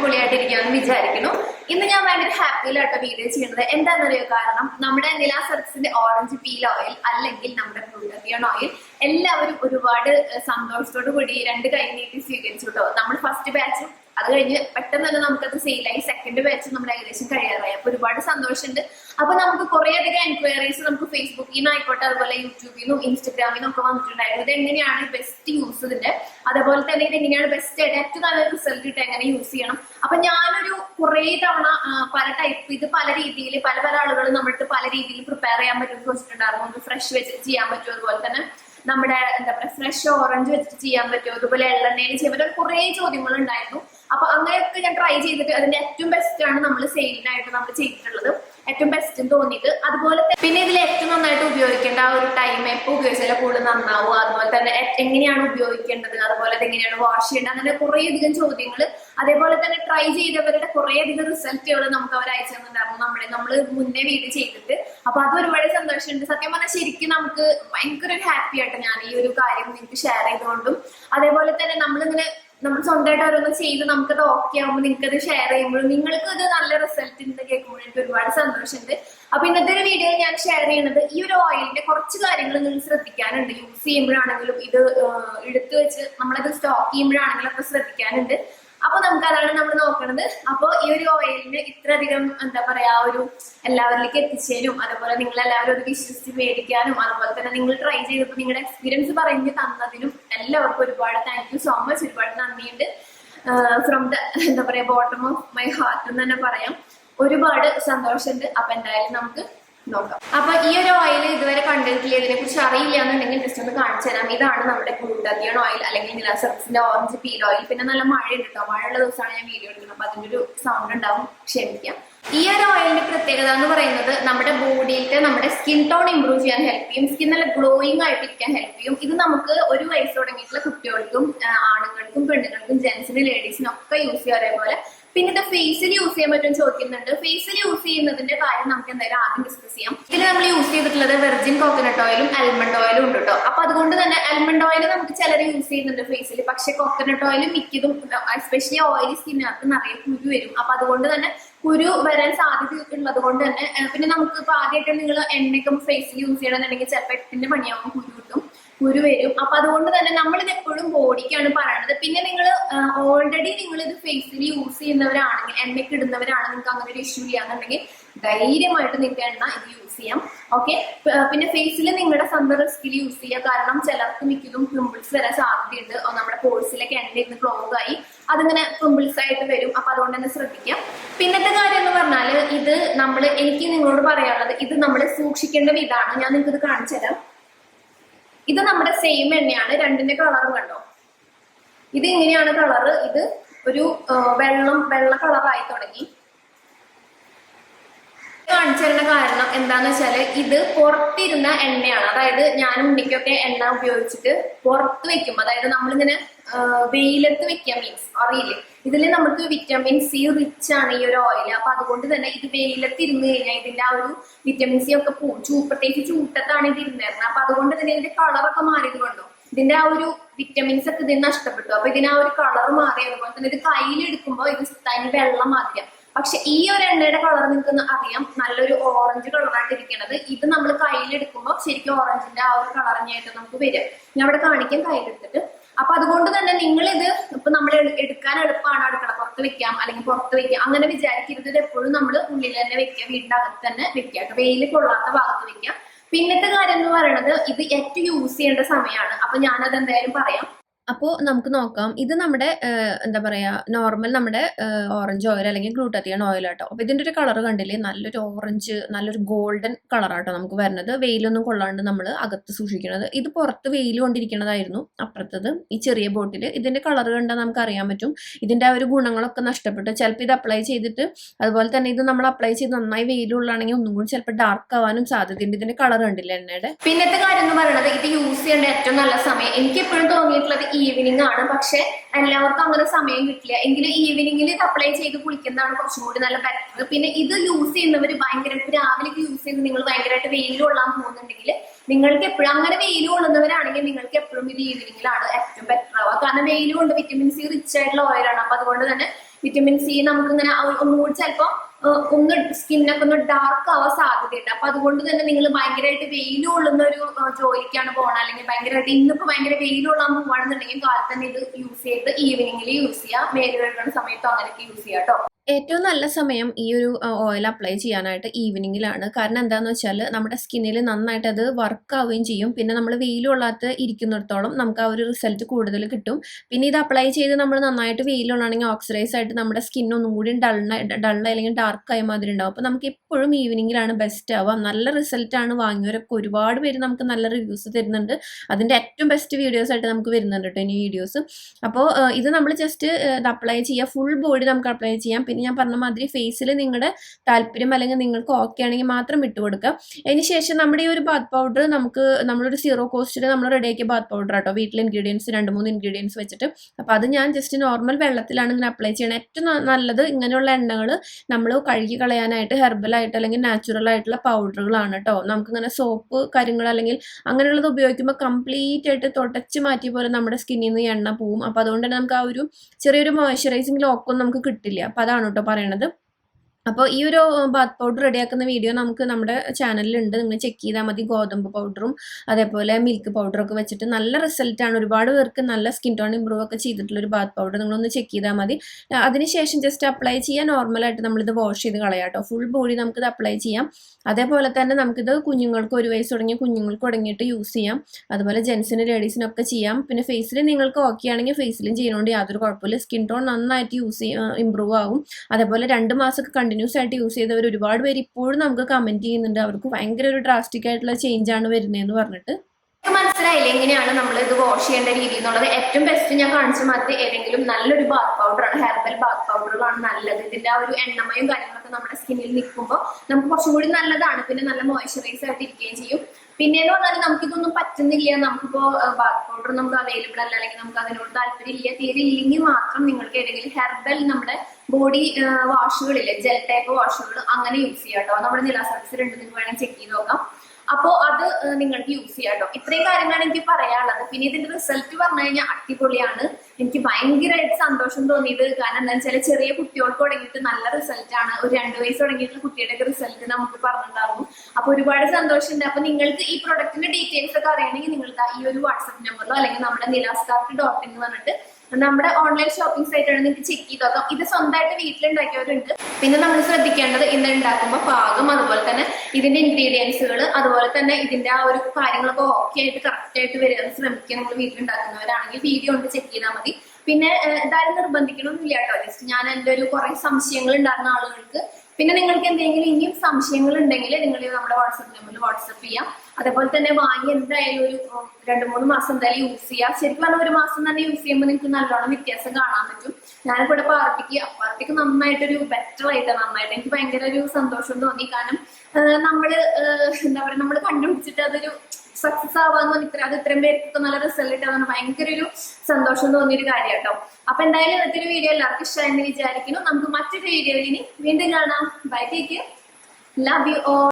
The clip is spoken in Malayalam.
അടിപൊളിയായിട്ടിരിക്കുമെന്ന് വിചാരിക്കുന്നു. ഇന്ന് ഞാൻ ഭയങ്കര ഹാപ്പിയിലാട്ടോ വീഡിയോ ചെയ്യുന്നത്. എന്താണെന്നറിയോ കാരണം? നമ്മുടെ നില സർക്സിന്റെ ഓറഞ്ച് പീൽ ഓയിൽ അല്ലെങ്കിൽ നമ്മുടെ ബ്ലൂഗിയൺ ഓയിൽ എല്ലാവരും ഒരുപാട് സന്തോഷത്തോടു കൂടി രണ്ട് കൈ നീട്ടി സ്വീകരിച്ചു കേട്ടോ. നമ്മൾ ഫസ്റ്റ് ബാച്ചും അത് കഴിഞ്ഞ് പെട്ടെന്ന് തന്നെ നമുക്കത് സെയിലായി സെക്കൻഡ് ബാച്ച് നമ്മൾ ഏകദേശം കഴിയാറായി. അപ്പൊ ഒരുപാട് സന്തോഷമുണ്ട്. അപ്പൊ നമുക്ക് കുറെ അധികം എൻക്വയറീസ് നമുക്ക് ഫേസ്ബുക്കിൽ നിന്ന് ആയിക്കോട്ടെ അതുപോലെ യൂട്യൂബിൽ നിന്നും ഇൻസ്റ്റഗ്രാമിൽ നിന്നും ഒക്കെ വന്നിട്ടുണ്ടായിരുന്നു. ഇത് എങ്ങനെയാണ് ബെസ്റ്റ് യൂസ് ഇതിന്റെ അതേപോലെ തന്നെ ഇത് എങ്ങനെയാണ് ബെസ്റ്റ് ആയിട്ട് ഏറ്റവും നല്ല റിസൾട്ട് കിട്ടുക എങ്ങനെ യൂസ് ചെയ്യണം? അപ്പൊ ഞാനൊരു കുറെ തവണ പല ടൈപ്പ് ഇത് പല രീതിയിൽ പല പല ആളുകൾ നമ്മൾക്ക് പല രീതിയിൽ പ്രിപ്പയർ ചെയ്യാൻ പറ്റുമെന്ന് ചോദിച്ചിട്ടുണ്ടായിരുന്നു. ഒന്ന് ഫ്രഷ് വെച്ച് ചെയ്യാൻ പറ്റും അതുപോലെ തന്നെ നമ്മുടെ എന്താ പറയുക ഫ്രഷ് ഓറഞ്ച് വെച്ചിട്ട് ചെയ്യാൻ പറ്റുമോ? അതുപോലെ എള്ളെണ്ണയിൽ ചെയ്യാൻ പറ്റുമോ? കുറെ ചോദ്യങ്ങൾ ഉണ്ടായിരുന്നു അപ്പൊ അങ്ങനെയൊക്കെ ഞാൻ ട്രൈ ചെയ്തിട്ട് അതിന്റെ ഏറ്റവും ബെസ്റ്റ് ആണ് നമ്മൾ സെയിലിനായിട്ട് നമ്മൾ ചെയ്തിട്ടുള്ളത്. ഏറ്റവും ബെസ്റ്റ് തോന്നിയത്. അതുപോലെ പിന്നെ ഇതിൽ ഏറ്റവും നന്നായിട്ട് ഉപയോഗിക്കേണ്ട ആ ഒരു ടൈം എപ്പോൾ ഉപയോഗിച്ചാലും കൂടുതൽ നന്നാവും. അതുപോലെ തന്നെ എങ്ങനെയാണ് ഉപയോഗിക്കേണ്ടത്? അതുപോലെ എങ്ങനെയാണ് വാഷ് ചെയ്യേണ്ടത്? അങ്ങനെ കുറേ അധികം ചോദ്യങ്ങൾ അതേപോലെ തന്നെ ട്രൈ ചെയ്തവരുടെ കുറേ അധികം റിസൾട്ടുകൾ നമുക്ക് അവർ അയച്ചു തന്നിട്ടുണ്ടായിരുന്നു. നമ്മളെ നമ്മൾ മുന്നേ വീട് ചെയ്തിട്ട്. അപ്പൊ അത് ഒരുപാട് സന്തോഷമുണ്ട്. സത്യം പറഞ്ഞാൽ ശരിക്കും നമുക്ക് ഭയങ്കര ഒരു ഹാപ്പി ആയിട്ട് ഞാൻ ഈ ഒരു കാര്യം നിങ്ങൾക്ക് ഷെയർ ചെയ്തുകൊണ്ടും അതേപോലെ തന്നെ നമ്മളിങ്ങനെ നമ്മൾ സ്വന്തമായിട്ട് ഓരോന്ന് ചെയ്ത് നമുക്കത് ഓക്കെ ആകുമ്പോൾ നിങ്ങൾക്ക് അത് ഷെയർ ചെയ്യുമ്പോഴും നിങ്ങൾക്ക് ഒരു നല്ല റിസൾട്ട് ഉണ്ട് കേൾക്കുമ്പോൾ എനിക്ക് ഒരുപാട് സന്തോഷമുണ്ട് അപ്പൊ ഇന്നത്തെ ഒരു വീഡിയോ ഞാൻ ഷെയർ ചെയ്യുന്നത് ഈ ഒരു ഓയിലിന്റെ കുറച്ച് കാര്യങ്ങൾ നിങ്ങൾ ശ്രദ്ധിക്കാനുണ്ട്. യൂസ് ചെയ്യുമ്പോഴാണെങ്കിലും ഇത് എടുത്തു വെച്ച് നമ്മളത് സ്റ്റോക്ക് ചെയ്യുമ്പോഴാണെങ്കിലും ഒക്കെ ശ്രദ്ധിക്കാനുണ്ട്. അപ്പൊ നമുക്ക് അതാണ് നമ്മൾ നോക്കണത്. അപ്പൊ ഈ ഒരു ഓയിലിന് ഇത്രയധികം എന്താ പറയാ ഒരു എല്ലാവരിലേക്ക് എത്തിച്ചേരും. അതുപോലെ നിങ്ങൾ എല്ലാവരും ഒരു വിശ്വസിച്ച് മേടിക്കാനും അതുപോലെ തന്നെ നിങ്ങൾ ട്രൈ ചെയ്തപ്പോൾ നിങ്ങളുടെ എക്സ്പീരിയൻസ് പറഞ്ഞു തന്നതിനും എല്ലാവർക്കും ഒരുപാട് താങ്ക് യു സോ മച്ച് ഒരുപാട് നന്ദിയുണ്ട്. ഫ്രം ദ എന്താ പറയാ ബോട്ടം ഓഫ് മൈ ഹാർട്ട് എന്ന് തന്നെ പറയാം. ഒരുപാട് സന്തോഷമുണ്ട്. അപ്പൊ എന്തായാലും നമുക്ക് നോക്കാം. അപ്പൊ ഈ ഒരു ഓയിൽ ഇതുവരെ കണ്ടിട്ടില്ല. ഇതിനെ കുറിച്ച് അറിയില്ല എന്നുണ്ടെങ്കിൽ ജസ്റ്റ് ഒന്ന് കാണിച്ചു തരാം. ഇതാണ് നമ്മുടെ കുരുണ്ടതിയൺ ഓയിൽ അല്ലെങ്കിൽ സർഫിന്റെ ഓറഞ്ച് പീൽ ഓയിൽ പിന്നെ നല്ല മഴ ഉണ്ട് കേട്ടോ മഴയുള്ള ദിവസമാണ് ഞാൻ വീഡിയോ എടുക്കുന്നത്. അപ്പൊ അതിന്റെ ഒരു സൗണ്ട് ഉണ്ടാവും. ക്ഷമിക്കാം. ഈ ഒരു ഓയിലിന്റെ പ്രത്യേകത എന്ന് പറയുന്നത് നമ്മുടെ ബോഡിയിലത്തെ നമ്മുടെ സ്കിൻ ടോൺ ഇംപ്രൂവ് ചെയ്യാൻ ഹെൽപ്പ് ചെയ്യും. സ്കിൻ നല്ല ഗ്ലോയിങ് ആയിട്ടിരിക്കാൻ ഹെൽപ്പ് ചെയ്യും. ഇത് നമുക്ക് ഒരു വയസ്സ് തുടങ്ങിയിട്ടുള്ള കുട്ടികൾക്കും ആണുങ്ങൾക്കും പെണ്ണുങ്ങൾക്കും ജെൻസിനും ലേഡീസിനും ഒക്കെ യൂസ് ചെയ്യാൻ ഒരേപോലെ പിന്നെ ഇത് ഫേസിൽ യൂസ് ചെയ്യാൻ പറ്റും ചോദിക്കുന്നുണ്ട്. ഫേസിൽ യൂസ് ചെയ്യുന്നതിന്റെ കാര്യം നമുക്ക് എന്തായാലും ആദ്യം ഡിസ്കസ് ചെയ്യാം. ഇതിൽ നമ്മൾ യൂസ് ചെയ്തിട്ടുള്ളത് വെർജിൻ കോക്കനട്ട് ഓയിലും ആൽമണ്ട് ഓയിലും ഉണ്ട് കേട്ടോ അപ്പൊ അതുകൊണ്ട് തന്നെ ആൽമണ്ട് ഓയിൽ നമുക്ക് ചിലർ യൂസ് ചെയ്യുന്നുണ്ട് ഫേസിൽ പക്ഷെ കോക്കനട്ട് ഓയിൽ മിക്കതും എസ്പെഷ്യലി ഓയിലി സ്കിന്നിനകത്ത് നിറയെ കുരു വരും. അപ്പൊ അതുകൊണ്ട് തന്നെ കുരു വരാൻ സാധ്യത ഉള്ളത് കൊണ്ട് തന്നെ പിന്നെ നമുക്ക് ഇപ്പൊ ആദ്യമായിട്ട് നിങ്ങൾ എണ്ണയ്ക്കും ഫേസിൽ യൂസ് ചെയ്യണമെന്നുണ്ടെങ്കിൽ ചിലപ്പോൾ എട്ടിന്റെ പണിയാവുമ്പോൾ കുരു കിട്ടും. കുരു വരും അപ്പൊ അതുകൊണ്ട് തന്നെ നമ്മൾ ഇത് എപ്പോഴും ബോഡിക്കാണ് പറയണത്. പിന്നെ നിങ്ങൾ ഓൾറെഡി നിങ്ങൾ ഇത് ഫേസിൽ യൂസ് ചെയ്യുന്നവരാണെങ്കിൽ എണ്ണയ്ക്ക് ഇടുന്നവരാണെങ്കിൽ നിങ്ങൾക്ക് അങ്ങനെ ഒരു ഇഷ്യൂ ചെയ്യാന്നുണ്ടെങ്കിൽ ധൈര്യമായിട്ട് നിങ്ങൾക്ക് എണ്ണ ഇത് യൂസ് ചെയ്യാം. ഓക്കെ പിന്നെ ഫേസിൽ നിങ്ങളുടെ സ്വന്തം റിസ്കിൽ യൂസ് ചെയ്യുക കാരണം ചിലർക്ക് മിക്കതും പിമ്പിൾസ് വരാൻ സാധ്യതയുണ്ട്. നമ്മുടെ കോഴ്സിലൊക്കെ എണ്ണ ഇരുന്ന് ക്ലോഗ് ആയി അതിങ്ങനെ പിമ്പിൾസ് ആയിട്ട് വരും. അപ്പൊ അതുകൊണ്ട് തന്നെ ശ്രദ്ധിക്കാം. പിന്നത്തെ കാര്യം എന്ന് പറഞ്ഞാൽ ഇത് നമ്മൾ എനിക്ക് നിങ്ങളോട് പറയാനുള്ളത് ഇത് നമ്മൾ സൂക്ഷിക്കേണ്ട വിധാണ് ഞാൻ നിങ്ങൾക്ക് ഇത് കാണിച്ചു തരാം ഇത് നമ്മുടെ സെയിം എണ്ണയാണ്. രണ്ടിന്റെ കളറും കണ്ടോ? ഇത് എങ്ങനെയാണ് കളറ് ഇത് ഒരു വെള്ളം വെള്ള കളറായി തുടങ്ങി. കാണിച്ചു കാരണം എന്താന്ന് വെച്ചാൽ ഇത് പുറത്തിരുന്ന എണ്ണയാണ്. അതായത് ഞാനും ഉണ്ണിക്കൊക്കെ എണ്ണ ഉപയോഗിച്ചിട്ട് പുറത്ത് വെക്കും. അതായത് നമ്മളിങ്ങനെ വെയിലത്ത് വെക്കാൻ മീൻസ് അറിയില്ലേ? ഇതിൽ നമുക്ക് വിറ്റാമിൻ സി റിച്ച് ആണ് ഈ ഒരു ഓയിൽ അപ്പൊ അതുകൊണ്ട് തന്നെ ഇത് വെയിലത്ത് ഇരുന്ന് കഴിഞ്ഞാൽ ഇതിന്റെ ആ ഒരു വിറ്റാമിൻ സി ഒക്കെ പോകും ചൂ ചൂട്ടത്താണ് ഇത് ഇരുന്നിരുന്നത്. അപ്പൊ അതുകൊണ്ട് തന്നെ ഇതിന്റെ കളറൊക്കെ മാറിയത് കൊണ്ടോ ഇതിന്റെ ആ ഒരു വിറ്റമിൻസ് ഒക്കെ ഇതിന് നഷ്ടപ്പെട്ടു. അപ്പൊ ഇതിന് ആ ഒരു കളർ മാറി. അതുപോലെ തന്നെ ഇത് കയ്യിലെടുക്കുമ്പോൾ ഇത് തനി വെള്ളം മാറിയ പക്ഷെ ഈ ഒരു എണ്ണയുടെ കളർ നിങ്ങൾക്ക് അറിയാം. നല്ലൊരു ഓറഞ്ച് കളറായിട്ട് ഇരിക്കണത് ഇത് നമ്മൾ കയ്യിലെടുക്കുമ്പോൾ ശരിക്കും ഓറഞ്ചിന്റെ ആ ഒരു കളർ തന്നെയായിട്ട് നമുക്ക് വരും. ഞാൻ അവിടെ കാണിക്കാം കയ്യിലെടുത്തിട്ട്. അപ്പൊ അതുകൊണ്ട് തന്നെ നിങ്ങൾ ഇത് ഇപ്പൊ നമ്മൾ എടുക്കാൻ എളുപ്പമാണ് അടുക്കള പുറത്ത് വെക്കാം അല്ലെങ്കിൽ പുറത്ത് വെക്കാം. അങ്ങനെ വിചാരിക്കരുത്. ഇത് എപ്പോഴും നമ്മൾ ഉള്ളിൽ തന്നെ വെക്കുക വീടിന്റെ അകത്ത് തന്നെ വെക്കുക. വെയിൽ കൊള്ളാത്ത ഭാഗത്ത് വെക്കാം പിന്നത്തെ കാര്യം എന്ന് പറയുന്നത് ഇത് ഏറ്റവും യൂസ് ചെയ്യേണ്ട സമയമാണ്. അപ്പൊ ഞാനത് എന്തായാലും പറയാം. അപ്പോൾ നമുക്ക് നോക്കാം. ഇത് നമ്മുടെ എന്താ പറയുക നോർമൽ നമ്മുടെ ഓറഞ്ച് ഓയിൽ അല്ലെങ്കിൽ ഗ്ലൂട്ടത്തിയൻ ഓയിൽ കേട്ടോ അപ്പോൾ ഇതിന്റെ ഒരു കളർ കണ്ടില്ലേ? നല്ലൊരു ഓറഞ്ച് നല്ലൊരു ഗോൾഡൻ കളറാട്ടോ നമുക്ക് വരുന്നത്. വെയിലൊന്നും കൊള്ളാണ്ട് നമ്മൾ അകത്ത് സൂക്ഷിക്കുന്നത്. ഇത് പുറത്ത് വെയിൽ കൊണ്ടിരിക്കുന്നതായിരുന്നു അപ്പുറത്തത്. ഈ ചെറിയ ബോട്ടിൽ ഇതിന്റെ കളർ കണ്ടാൽ നമുക്ക് അറിയാൻ പറ്റും. ഇതിന്റെ ആ ഒരു ഗുണങ്ങളൊക്കെ നഷ്ടപ്പെട്ടു. ചിലപ്പോൾ ഇത് അപ്ലൈ ചെയ്തിട്ട് അതുപോലെ തന്നെ ഇത് നമ്മൾ അപ്ലൈ ചെയ്ത് നന്നായി വെയിലുള്ളാണെങ്കിൽ ഒന്നും കൂടി ചിലപ്പോൾ ഡാർക്ക് ആവാനും സാധ്യതയുണ്ട്. ഇതിന്റെ കളർ കണ്ടില്ല എണ്ണയുടെ പിന്നത്തെ കാര്യം എന്ന് പറയുന്നത് ഇത് യൂസ് ചെയ്യേണ്ട ഏറ്റവും നല്ല സമയം. എനിക്ക് എപ്പോഴും തോന്നിയിട്ടുള്ളത് ഈവനിങ് ആണ്. പക്ഷെ എല്ലാവർക്കും അങ്ങനെ സമയം കിട്ടില്ല. എങ്കിലും ഈവനിങ്ങിൽ ഇത് അപ്ലൈ ചെയ്ത് കുളിക്കുന്നതാണ് കുറച്ചും കൂടി നല്ല ബെറ്റർ പിന്നെ ഇത് യൂസ് ചെയ്യുന്നവർ ഭയങ്കര രാവിലെ യൂസ് ചെയ്ത് നിങ്ങൾ ഭയങ്കരമായിട്ട് വെയിൽ കൊള്ളാൻ പോകുന്നുണ്ടെങ്കിൽ നിങ്ങൾക്ക് എപ്പോഴും അങ്ങനെ വെയിൽ കൊള്ളുന്നവരാണെങ്കിൽ നിങ്ങൾക്ക് എപ്പോഴും ഇത് ഈവനിങ്ങിലാണ് ഏറ്റവും ബെറ്റർ ആവുക. കാരണം വെയിൽ കൊണ്ട് വിറ്റമിൻ സി റിച്ച് ആയിട്ടുള്ള ഓയിലാണ് അപ്പൊ അതുകൊണ്ട് തന്നെ വിറ്റമിൻ സി നമുക്ക് ഇങ്ങനെ ഒന്നുകൂടി ചിലപ്പോൾ ഒന്ന് സ്കിന്നൊക്കെ ഒന്ന് ഡാർക്ക് ആവാൻ സാധ്യതയുണ്ട്. അപ്പൊ അതുകൊണ്ട് തന്നെ നിങ്ങൾ ഭയങ്കരമായിട്ട് വെയിൽ കൊള്ളുന്ന ഒരു ജോലിക്കാണ് പോകണം അല്ലെങ്കിൽ ഭയങ്കരമായിട്ട് ഇന്നിപ്പോ ഭയങ്കര വെയിൽ കൊള്ളാൻ പോവാണെന്നുണ്ടെങ്കിൽ കാലത്ത് തന്നെ ഇത് യൂസ് ചെയ്ത് ഈവനിങ്ങിൽ യൂസ് ചെയ്യുക മേൽ സമയത്തോ അങ്ങനെയൊക്കെ യൂസ് ചെയ്യാം കേട്ടോ ഏറ്റവും നല്ല സമയം ഈ ഒരു ഓയിൽ അപ്ലൈ ചെയ്യാനായിട്ട് ഈവനിങ്ങിലാണ് കാരണം എന്താണെന്ന് വെച്ചാൽ നമ്മുടെ സ്കിന്നിൽ നന്നായിട്ട് അത് വർക്ക് ആവുകയും ചെയ്യും. പിന്നെ നമ്മൾ വെയിൽ കൊള്ളാത്ത ഇരിക്കുന്നിടത്തോളം നമുക്ക് ആ ഒരു റിസൾട്ട് കൂടുതൽ കിട്ടും. പിന്നെ ഇത് അപ്ലൈ ചെയ്ത് നമ്മൾ നന്നായിട്ട് വെയിൽ കൊള്ളാണെങ്കിൽ ഓക്സിഡൈസ് ആയിട്ട് നമ്മുടെ സ്കിൻ ഒന്നും കൂടി ഡൾ ഡൾ അല്ലെങ്കിൽ ഡാർക്ക് ആയ മാതിരി ഉണ്ടാവും. അപ്പോൾ നമുക്ക് എപ്പോഴും ഈവനിങ്ങിലാണ് ബെസ്റ്റ് ആവുക. നല്ല റിസൾട്ടാണ് വാങ്ങിയവരൊക്കെ ഒരുപാട് പേര് നമുക്ക് നല്ല റിവ്യൂസ് തരുന്നുണ്ട്. അതിന്റെ ഏറ്റവും ബെസ്റ്റ് വീഡിയോസ് ആയിട്ട് നമുക്ക് വരുന്നുണ്ട് കേട്ടോ ഇനി വീഡിയോസ് അപ്പോൾ ഇത് നമ്മൾ ജസ്റ്റ് ഇത് അപ്ലൈ ചെയ്യുക ഫുൾ ബോഡി നമുക്ക് അപ്ലൈ ചെയ്യാം. പിന്നെ ഞാൻ പറഞ്ഞ മാതിരി ഫേസിൽ നിങ്ങളുടെ താല്പര്യം അല്ലെങ്കിൽ നിങ്ങൾക്ക് ഓക്കെ ആണെങ്കിൽ മാത്രം ഇട്ട് കൊടുക്കുക അതിന് ശേഷം നമ്മുടെ ഈ ഒരു ബാത്ത് പൗഡർ നമുക്ക് നമ്മളൊരു സീറോ കോസ്റ്റിൽ നമ്മൾ റെഡിയാക്കിയ ബാത്ത് പൗഡർ ആട്ടോ. വീട്ടിലെ ഇൻഗ്രീഡിയൻസ് രണ്ട് മൂന്ന് ഇൻഗ്രീഡിയൻസ് വെച്ചിട്ട്. അപ്പോൾ അത് ഞാൻ ജസ്റ്റ് നോർമൽ വെള്ളത്തിലാണ് ഇങ്ങനെ അപ്ലൈ ചെയ്യണത് ഏറ്റവും നല്ലത് ഇങ്ങനെയുള്ള എണ്ണകൾ നമ്മൾ കഴുകി കളയാനായിട്ട് ഹെർബലായിട്ട് അല്ലെങ്കിൽ നാച്ചുറൽ ആയിട്ടുള്ള പൗഡറുകളാണ് കേട്ടോ നമുക്കിങ്ങനെ സോപ്പ് കാര്യങ്ങൾ അല്ലെങ്കിൽ അങ്ങനെയുള്ളത് ഉപയോഗിക്കുമ്പോൾ കംപ്ലീറ്റ് ആയിട്ട് തുടച്ച് മാറ്റിയ പോലെ നമ്മുടെ സ്കിന്നിൽ നിന്ന് എണ്ണ പോവും. അപ്പോൾ അതുകൊണ്ട് തന്നെ നമുക്ക് ആ ഒരു ചെറിയൊരു മോയ്സ്ചറൈസിങ് ലോക്കൊന്നും നമുക്ക് കിട്ടില്ല. അപ്പോൾ അതാണ് കേട്ടോ പറയണത്. അപ്പോൾ ഈ ഒരു ബാത്ത് പൗഡർ റെഡിയാക്കുന്ന വീഡിയോ നമുക്ക് നമ്മുടെ ചാനലിലുണ്ട് നിങ്ങൾ ചെക്ക് ചെയ്താൽ മതി. ഗോതമ്പ് പൗഡറും അതേപോലെ മിൽക്ക് പൗഡറും ഒക്കെ വെച്ചിട്ട് നല്ല റിസൾട്ടാണ് ഒരുപാട് പേർക്ക് നല്ല സ്കിൻ ടോൺ ഇമ്പ്രൂവ് ഒക്കെ ചെയ്തിട്ടുള്ള ഒരു ബാത്ത് പൗഡർ നിങ്ങളൊന്ന് ചെക്ക് ചെയ്താൽ മതി. അതിനുശേഷം ജസ്റ്റ് അപ്ലൈ ചെയ്യാൻ നോർമലായിട്ട് നമ്മളിത് വാഷ് ചെയ്ത് കളയാം കേട്ടോ ഫുൾ ബോഡി നമുക്കിത് അപ്ലൈ ചെയ്യാം. അതേപോലെ തന്നെ നമുക്കിത് കുഞ്ഞുങ്ങൾക്ക് ഒരു വയസ്സ് തുടങ്ങിയ കുഞ്ഞുങ്ങൾക്ക് തുടങ്ങിയിട്ട് യൂസ് ചെയ്യാം. അതുപോലെ ജെൻസിനും ലേഡീസിനും ഒക്കെ ചെയ്യാം. പിന്നെ ഫേസിൽ നിങ്ങൾക്ക് ഓക്കെ ആണെങ്കിൽ ഫേസിലും ചെയ്യുന്നതുകൊണ്ട് യാതൊരു കുഴപ്പമില്ല. സ്കിൻ ടോൺ നന്നായിട്ട് യൂസ് ചെയ്യാം ഇമ്പ്രൂവ് ആവും. അതേപോലെ രണ്ട് മാസമൊക്കെ കണ്ടിന്യൂസ് ആയിട്ട് യൂസ് ചെയ്തവർ ഒരുപാട് പേര് ഇപ്പോഴും നമുക്ക് കമന്റ് ചെയ്യുന്നുണ്ട്. അവർക്ക് ഭയങ്കര ഒരു ഡ്രാസ്റ്റിക് ആയിട്ടുള്ള ചേഞ്ച് ആണ് വരുന്നതെന്ന് പറഞ്ഞിട്ട്. മനസ്സിലായില്ല എങ്ങനെയാണ് നമ്മൾ ഇത് വാഷ് ചെയ്യേണ്ട രീതി എന്നുള്ളത്. ഏറ്റവും ബെസ്റ്റ് ഞാൻ കാണിച്ച മാതിരി ഏതെങ്കിലും നല്ലൊരു ബാത്ത് പൗഡറാണ് ഹെർബൽ ബാത്ത് പൗഡറുകളാണ് നല്ലത്. ഇതിന്റെ ആ ഒരു എണ്ണമയും കാര്യങ്ങളൊക്കെ നമ്മുടെ സ്കിന്നിൽ നിൽക്കുമ്പോൾ നമുക്ക് കുറച്ചും കൂടി നല്ലതാണ്. പിന്നെ നല്ല മോയ്സ്ചറൈസ് ആയിട്ട് ഇരിക്കുകയും ചെയ്യും. പിന്നെ എന്ന് പറഞ്ഞാൽ നമുക്കിതൊന്നും പറ്റുന്നില്ല. നമുക്കിപ്പോ വർക്ക് പൗഡർ നമുക്ക് അവൈലബിൾ അല്ല. അല്ലെങ്കിൽ നമുക്ക് അതിനോട് താല്പര്യം ഇല്ല തീരെ ഇല്ലെങ്കിൽ മാത്രം നിങ്ങൾക്ക് ഏതെങ്കിലും ഹെർബൽ നമ്മുടെ ബോഡി വാഷുകളില്ലേ ജെൽ ടൈപ്പ് വാഷുകൾ അങ്ങനെ യൂസ് ചെയ്യാം കേട്ടോ നമ്മുടെ നില സർവീസിൽ ഉണ്ട് നിങ്ങൾക്ക് വേണമെങ്കിൽ ചെക്ക് ചെയ്ത് നോക്കാം. അപ്പോ അത് നിങ്ങൾക്ക് യൂസ് ചെയ്യാം കേട്ടോ ഇത്രയും കാര്യങ്ങളാണ് എനിക്ക് പറയാനുള്ളത്. പിന്നെ ഇതിന്റെ റിസൾട്ട് പറഞ്ഞു കഴിഞ്ഞാൽ അടിപൊളിയാണ്. എനിക്ക് ഭയങ്കരമായിട്ട് സന്തോഷം തോന്നിയത്. കാരണം എന്താ വെച്ചാൽ ചെറിയ കുട്ടികൾക്ക് തുടങ്ങിയിട്ട് നല്ല റിസൾട്ട് ആണ്. ഒരു രണ്ട് വയസ്സ് തുടങ്ങിയിട്ടുള്ള കുട്ടിയുടെ റിസൾട്ട് നമുക്ക് പറഞ്ഞിട്ടുണ്ടാകും അപ്പൊ ഒരുപാട് സന്തോഷമുണ്ട്. അപ്പൊ നിങ്ങൾക്ക് ഈ പ്രൊഡക്റ്റിന്റെ ഡീറ്റെയിൽസ് ഒക്കെ അറിയണമെങ്കിൽ നിങ്ങൾക്ക് ഈ ഒരു വാട്സ്ആപ്പ് നമ്പറിലോ അല്ലെങ്കിൽ നമ്മുടെ നിലാസ്കാർട്ട് ഡോട്ട് ഇൻ പറഞ്ഞിട്ട് നമ്മുടെ ഓൺലൈൻ ഷോപ്പിംഗ് സൈറ്റ് ആണ് നിങ്ങൾക്ക് ചെക്ക് ചെയ്ത് നോക്കാം. ഇത് സ്വന്തമായിട്ട് വീട്ടിലുണ്ടാക്കിയവരുണ്ട്. പിന്നെ നമ്മൾ ശ്രദ്ധിക്കേണ്ടത് ഇന്ന് ഉണ്ടാക്കുമ്പോൾ പാകം അതുപോലെ തന്നെ ഇതിന്റെ ഇൻഗ്രീഡിയൻസുകൾ അതുപോലെ തന്നെ ഇതിന്റെ ആ ഒരു കാര്യങ്ങളൊക്കെ ഓക്കെ ആയിട്ട് കറക്റ്റ് ആയിട്ട് വരാൻ ശ്രമിക്കുക നമ്മൾ വീട്ടിലുണ്ടാക്കുന്നവരാണെങ്കിൽ വീഡിയോ ഉണ്ട് ചെക്ക് ചെയ്താൽ മതി. പിന്നെ എന്തായാലും നിർബന്ധിക്കണമെന്നില്ല കേട്ടോ. ജസ്റ്റ് ഞാൻ എന്റെ ഒരു കുറെ സംശയങ്ങൾ ഉണ്ടായിരുന്ന ആളുകൾക്ക്. പിന്നെ നിങ്ങൾക്ക് എന്തെങ്കിലും ഇനിയും സംശയങ്ങൾ ഉണ്ടെങ്കിൽ നിങ്ങൾ നമ്മുടെ വാട്സപ്പ് നമ്പറിൽ വാട്സപ്പ് ചെയ്യാം. അതേപോലെ തന്നെ വാങ്ങി എന്തായാലും ഒരു രണ്ട് മൂന്ന് മാസം എന്തായാലും യൂസ് ചെയ്യാം. ശരിക്കും പറഞ്ഞാൽ ഒരു മാസം തന്നെ യൂസ് ചെയ്യുമ്പോൾ നിങ്ങൾക്ക് നല്ലോണം വ്യത്യാസം കാണാൻ പറ്റും. ഞാനിപ്പോൾ ഇവിടെ പാർട്ടിക്ക് പാർട്ടിക്ക് നന്നായിട്ടൊരു ബെറ്റർ ആയിട്ട് നന്നായിട്ട്. എനിക്ക് ഭയങ്കര ഒരു സന്തോഷം തോന്നി. കാരണം നമ്മൾ എന്താ പറയുക നമ്മൾ കണ്ടുപിടിച്ചിട്ട് അതൊരു സക്സസ് ആവാന്ന് ഇത്ര അത് ഇത്രയും പേർക്ക് നല്ല റിസൾട്ട് കിട്ടാന്ന് ഭയങ്കര ഒരു സന്തോഷം തോന്നിയൊരു കാര്യം കേട്ടോ അപ്പൊ എന്തായാലും ഇന്നത്തെ ഒരു വീഡിയോ എല്ലാവർക്കും ഇഷ്ടമായെന്ന് വിചാരിക്കുന്നു. നമുക്ക് മറ്റൊരു വീഡിയോയിൽ ഇനി വീണ്ടും കാണാം. Bye take love you all